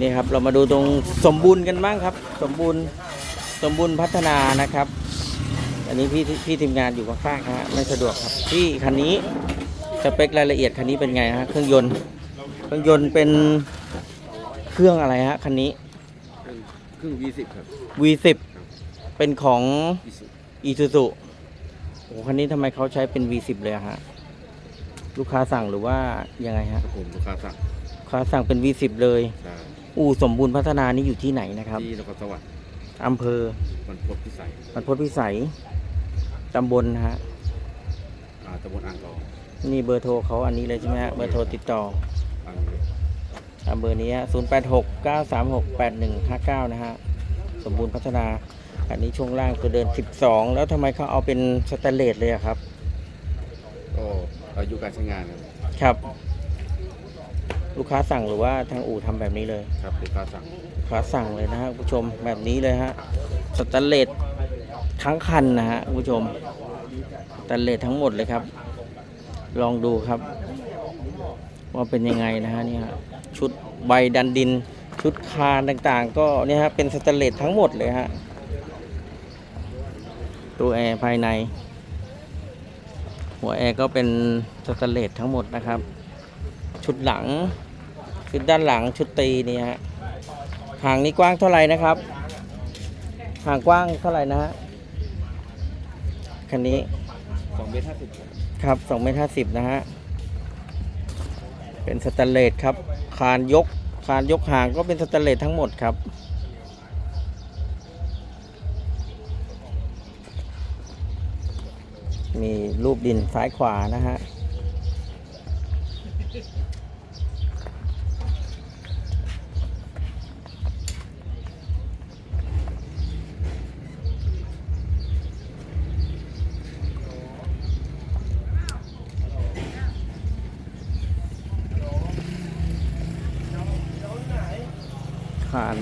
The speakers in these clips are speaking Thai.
นี่ครับเรามาดูตรงสมบูรณ์กันบ้างครับ สมบูรณ์สมบูรณ์พัฒนานะครับ อันนี้พี่พี่ทีมงานอยู่ข้างๆนะฮะไม่สะดวกครับที่คันนี้สเปครายละเอียดคันนี้เป็นไงฮะเครื่องยนต์เครื่องยนต์เป็นเครื่องอะไรฮะคันนี้ครึ่ง V10 ครับ V10 เป็นของอีสุอีซูซูโอ้คันนี้ทำไมเขาใช้เป็น V10 เลยอะฮะลูกค้าสั่งหรือว่ายังไงฮะครับผมลูกค้าสั่งลูกค้าสั่งเป็น V10 เลยใช่ อู่สมบูรณ์พัฒนานี่อยู่ที่ไหนนะครับที่นครสวรรค์อำเภอมันพบพิสัยบรรพตพิสัยตำบลนะฮะอ่าตำบลอ่างทองนี่เบอร์โทรเขาอันนี้เลยใช่ไหมฮะเบอร์โทรติดต่ออ่างเลยตามเบอร์นี้ฮะ086 936 8159นะฮะสมบูรณ์พัฒนา อันนี้ช่วงล่างตัวเดิน12แล้วทำไมเขาเอาเป็นสแตนเลสเลยอะครับก็อายุการใช้งานครับครับ ลูกค้าสั่งหรือว่าทางอู่ทำแบบนี้เลยครับลูกค้าสั่งลูกค้าสั่งเลยนะฮะคุณผู้ชมแบบนี้เลยฮะสแตนเลสทั้งคันนะฮะคุณผู้ชมสแตนเลสทั้งหมดเลยครับ ลองดูครับ ว่าเป็นยังไงนะฮะเนี่ยชุดใบดันดิน ชุดคานต่างๆ ก็เนี่ยฮะเป็นสแตนเลสทั้งหมดเลยฮะตัวแอร์ภายใน หัวแอร์ก็เป็นสแตนเลสทั้งหมดนะครับ ชุดหลัง ชุดด้านหลังชุดตีนี่ฮะห่างนี้กว้างเท่าไหร่นะครับห่างกว้างเท่าไหร่นะฮะคันนี้2เมตร50ครับครับสองเมตรห้าสิบนะฮะเป็นสแตนเลสครับ คานยก คานยกห่างก็เป็นสแตนเลสทั้งหมดครับมีรูปดินซ้ายขวานะฮะ คาน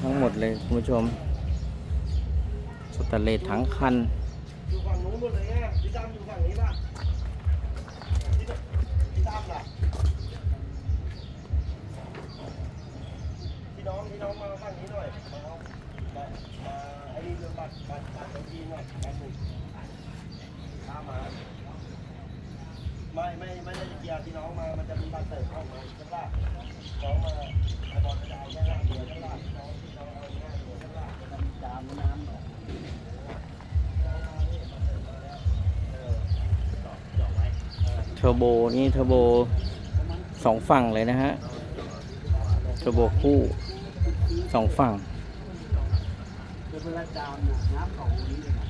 ทั้งหมดเลยคุณผู้ชม สแตนเลสทั้งคันอยู่ฝั่งนู้นหมดเลยไงพี่ตั้มอยู่ฝั่งนี้ป่ะพี่ตั้มล่ะพี่น้องพี่น้องมาฝั่งนี้หน่อยมาเอามาไอ้นี่เรื่องบัตรบัตรบัตรจีนหน่อยบัตรหนึ่งตามมา ไม่ไม่ไม่ได้เกียร์ที่น้องมา มันจะมีบัตรเสริมเข้ามาใช่ปะน้องมาไอบอลกระจายแค่ห้างเดียวใช่ปะน้องที่น้องเอาห้าเดียวใช่ปะจะมีจามน้ำหน่อยเทอร์โบนี่เทอร์โบสองฝั่งเลยนะฮะเทอร์โบคู่สองฝั่งเวลาจามน้ำของนี้เลยนะ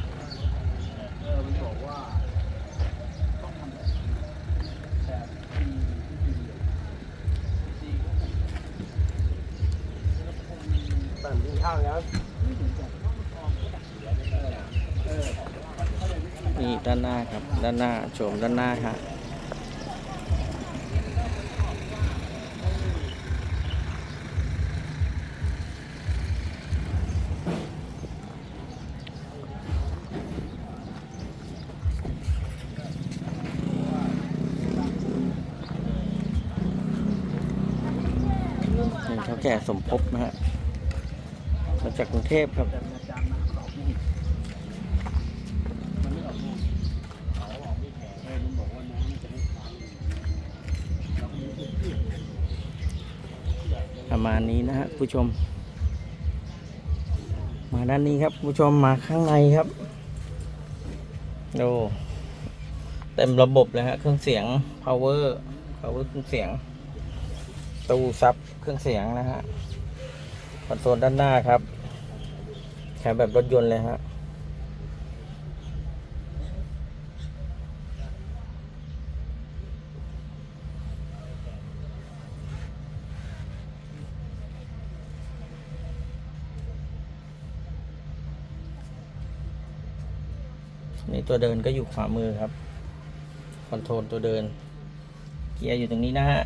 เออมันบอกว่า แบบที่ข้างแล้วนี่ด้านหน้าครับ ด้านหน้าโฉมด้านหน้าครับนี่เขาแก่สมภพนะฮะ มาจากกรุงเทพครับประมาณนี้นะฮะผู้ชม มาด้านนี้ครับผู้ชมมาข้างในครับโอ้เต็มระบบเลยฮะเครื่องเสียง power power เครื่องเสียง ตู้ซับเครื่องเสียงนะฮะคอนโซลด้านหน้าครับ แค่แบบรถยนต์เลยฮะนี่ตัวเดินก็อยู่ขวามือครับ คอนโทรลตัวเดิน เกียร์อยู่ตรงนี้นะฮะ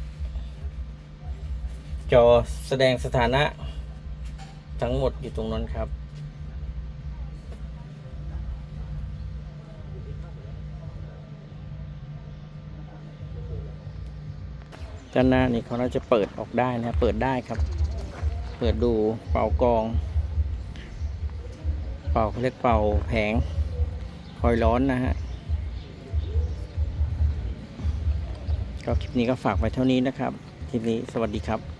จอแสดงสถานะ ทั้งหมดอยู่ตรงนั้นครับ ด้านหน้านี่เขาน่าจะเปิดออกได้นะเปิดได้ครับ เปิดดูเป่ากอง เป่าเขาเรียกเป่าแผงคอยร้อนนะฮะก็คลิปนี้ก็ฝากไว้เท่านี้นะครับคลิปนี้สวัสดีครับ